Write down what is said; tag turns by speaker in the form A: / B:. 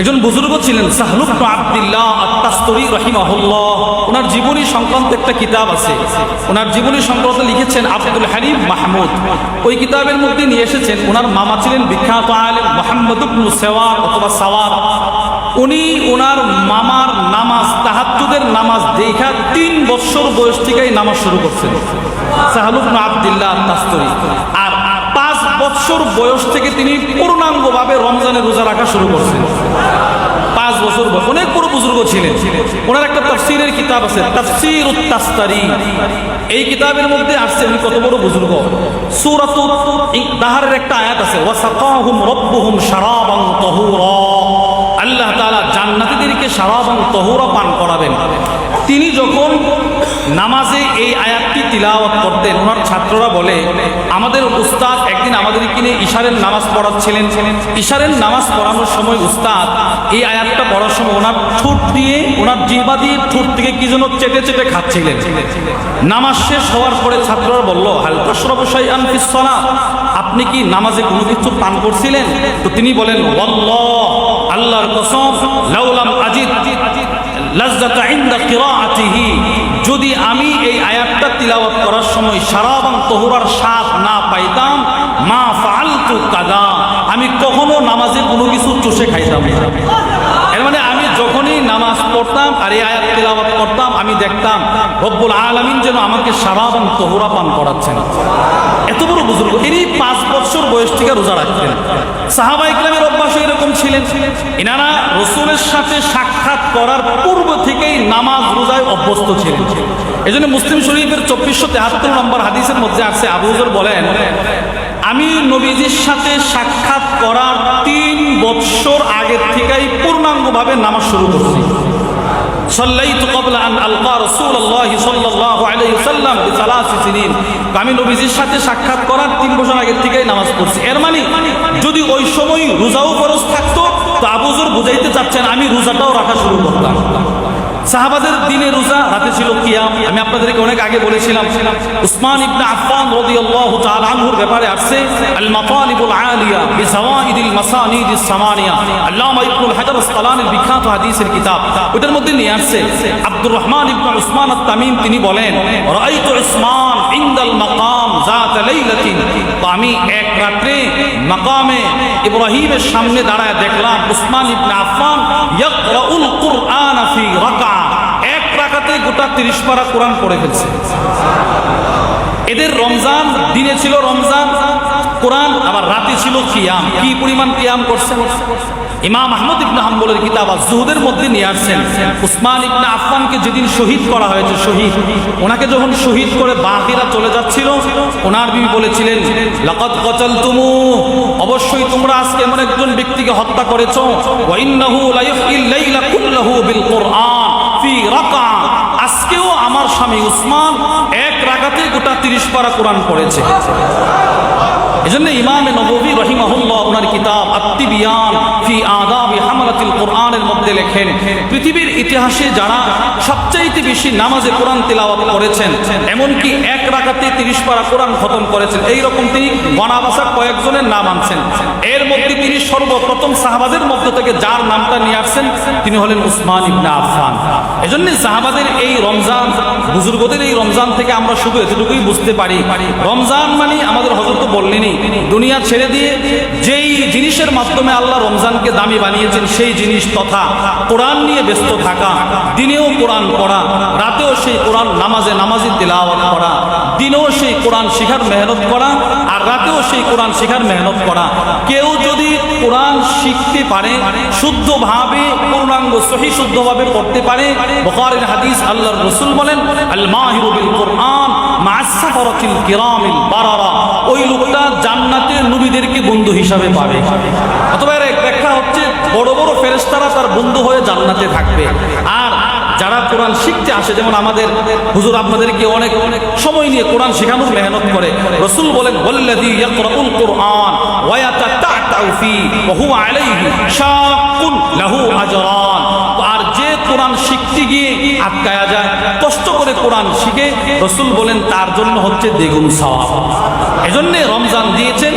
A: একজন বুজুর্গ ছিলেন সাহলুক আব্দুল্লাহ আত্মাস্তরি রহিমাহুল্লাহ। ওনার জীবনী সংক্রান্ত একটা কিতাব আছে। ওনার জীবনী সংক্রান্ত লিখেছেন আব্দুল হালিম মাহমুদ। ওই কিতাবের মধ্যে নিয়ে এসেছেন ওনার মামা ছিলেন বিখ্যাত আলেম মোহাম্মদ সেওয়ার অথবা সাওয়ার। উনি ওনার মামার নামাজ, তাহাজ্জুদের নামাজ দেখা তিন বছর বয়স থেকেই নামাজ শুরু করছেন। সাহলুক আব্দুল্লাহ আত্মাস্তরি আর পাঁচ বছর বয়স থেকে তিনি পূর্ণাঙ্গভাবে রমজানের রোজা রাখা শুরু করছেন। বছর অনেক বড় বুজুর্গ ছিলেন। ওনার একটা তফসিরের কিতাব আছে তফসির উত্তাস্তারি এই কিতাবের মধ্যে আসছে উনি কত বড় বুজুর্গ। সুরাত তাহারের একটা আয়াত আছে, ওয়াসাকাহুম রব্বুহুম শারাবান তাহুরা। আল্লাহ তাআলা জান্নাতীদেরকে শারাবান তাহুরা পান করাবেন। তিনি যখন নামাজে এই আয়াতটি তিলাওয়াত করতেন। ওনার ছাত্ররা বলে, আমাদের উস্তাদ একদিন আমাদেরকে কিনে ইশারের নামাজ পড়াচ্ছিলেন। ইশারের নামাজ পড়ানোর সময় উস্তাদ এই আয়াতটা পড়ার সময় ওনার ঠোঁট দিয়ে, ওনার জিহ্বা দিয়ে ঠোঁট থেকে কি যেন চেটে চেটে খাচ্ছিলেন। নামাজ শেষ হওয়ার পরে ছাত্ররা বলল হালকা সরবসাই আনফিসলা আপনি কি নামাজে কোনো কিছু পান করছিলেন? তো তিনি বলেন আল্লাহর কসম লাউলাম আজিদ, লাজ্জাতা ইনদা কিরাআতিহি। যদি আমি এই আয়াতটা তিলাবত করার সময় সারাবান তহুরার স্বাদ না পাইতাম, মা ফালতু কাদা, আমি কখনো নামাজে কোনো কিছু চষে খাইতাম না। নামাজ পড়তাম আর এই আয়াত তিলাওয়াত করতাম, আমি দেখতাম রব্বুল আলামিন যেন আমাকে সারাবান তহুরা পান করাচ্ছেন। এত বড় বুজুর্গ, ইনি পাঁচ বছর বয়স থেকে রোজা রাখতেন। সাহাবা ইকরামের অভ্যাস এরকম ছিলেন। ইনারা রসুলের সাথে সাক্ষাৎ করার পূর্ব থেকেই নামাজ রোজায় অভ্যস্ত ছিলেন। এই জন্য মুসলিম শরীফের চব্বিশশো তেহাত্তর নম্বর হাদিসের মধ্যে আছে, আবু হুজুর বলেন, আমি নবীজির সাথে সাক্ষাৎ করার তিন বৎসর আগের থেকেই পূর্ণাঙ্গভাবে নামাজ শুরু করছি صليت قبل أن ألقى رسول الله صلى الله عليه وسلم بثلاث سنين আমি নবীজির সাথে সাক্ষাৎ করার তিন বছর আগের থেকেই নামাজ পড়ছি এর মানে যদি ওই সময় রোজাও খরচ থাকতো তো আবুজুর বুঝাইতে চাচ্ছেন আমি রোজাটাও রাখা শুরু করতাম সাহাবাদের দিনে রোজা রাতে ছিল কিয়াম। আমি আপনাদেরকে অনেক আগে বলেছিলাম, উসমান ইবনে আফফান রাদিয়াল্লাহু তাআলা আনহুর ব্যাপারে আসছে আল মাতালিবুল আলিয়া বিজাওয়াইদিল মাসানিদিস সামানিয়া। আল্লামা ইবনুল হাজার আসকালানির বিখ্যাত হাদিসের কিতাব। ওটার মধ্যে নিয়ে আসছে, আব্দুর রহমান ইবনে উসমান আত-তামিম তিনি বলেন, রাআইতু উসমান ইনদাল মাকাম যাত লাইলাতিন। আমি এক রাত্রে মাকামে ইব্রাহিমের সামনে দাঁড়ায় দেখলাম, উসমান ইবনে আফফান ইয়াকরাউল কুরআন ফি রাকা এক রাকাতে গোটা তিরিশ পারা কোরআন পড়ে ফেলছে। এদের রমজান দিনে ছিল রমজান, কোরআন আবার রাতে ছিল কিয়াম। কি পরিমাণ কিয়াম করছেন ইমাম আহমদ ইবনে হাম্বলের কিতাব আর জুহুদের মধ্যে নিয়ে আসছেন। উসমান ইবনে আফফানকে যেদিন শহীদ করা হয়েছে, শহীদ, ওনাকে যখন শহীদ করে বাকিরা চলে যাচ্ছিল, ওনার বিবি বলেছিলেন, লাকাদ কতালতুমু, অবশ্যই তোমরা আজকে এমন একজন ব্যক্তিকে হত্যা করেছ, ওয়া ইন্নাহু লা ইউহিল লাইলা কুল্লাহু বিল কুরআন। আজকেও আমার স্বামী উসমান এক রাগাতে গোটা তিরিশ পারা কোরআন পড়েছে। এজন্য ইমামে নববী রহিমাহুল্লাহ ওনার কিতাব আত্মিবিয়ান ফি আদাবি হামালাতিল কোরআনের মধ্যে লেখেন, পৃথিবীর ইতিহাসে যারা সবচাইতে বেশি নামাজে কোরআন তেলাওয়াত করেছেন, এমনকি এক রাকাতে তিরিশ পারা কোরআন খতম করেছেন, এই রকম তিনি গণাবাসা কয়েকজনের নাম আনছেন। এর মধ্যে তিনি সর্বপ্রথম সাহাবাদের মধ্য থেকে যার নামটা নিয়ে আসছেন, তিনি হলেন উসমান ইবনে আফফান। এজন্য সাহাবাদের এই রমজান, বুজুর্গদের এই রমজান থেকে আমরা শুধু এতটুকুই বুঝতে পারি। রমজান মানে আমাদের হজরত বললেনই দুনিয়া ছেড়ে দিয়ে যেই জিনিসের মাধ্যমে আল্লাহ রমজানকে দামি বানিয়েছেন, সেই জিনিস তথা কোরআন নিয়ে ব্যস্ত থাকা, দিনেও কোরআন পড়া, রাতেও সেই কোরআন নামাজে নামাজি তেলাওয়াত করা, দিনেও সেই কোরআন শেখার মেহনত করা আর রাতেও সেই কোরআন শেখার মেহনত করা। কেউ যদি কোরআন শিখতে পারে, শুদ্ধভাবে পূর্ণাঙ্গ, সহি শুদ্ধভাবে পড়তে পারে, বুখারীর হাদিস আল্লাহর রসুল বলেন আল মাহিরু বিল কোরআন ওই লোকটা জান্নাতে নবীদেরকে বন্ধু হিসাবে পাবে। অথবা হচ্ছে, বড় বড় ফেরেশতারা তার বন্ধু হয়ে জান্নাতে থাকবে। আর যারা কোরআন শিখতে আসে, যেমন আমাদের হুজুর আপনাদেরকে অনেক অনেক সময় নিয়ে কোরআন শেখানোর মেহনত করে। রসুল বলেন, ওয়াল্লাযী কুরআন ওয়া ইয়াতাতাউ ফি শিখতে গিয়ে আটকায়া যায়। কষ্ট করে কোরআন শিখে রসুল বলেন, তার জন্য হচ্ছে দ্বিগুণ সওয়াব। এজন্যে রমজান দিয়েছেন।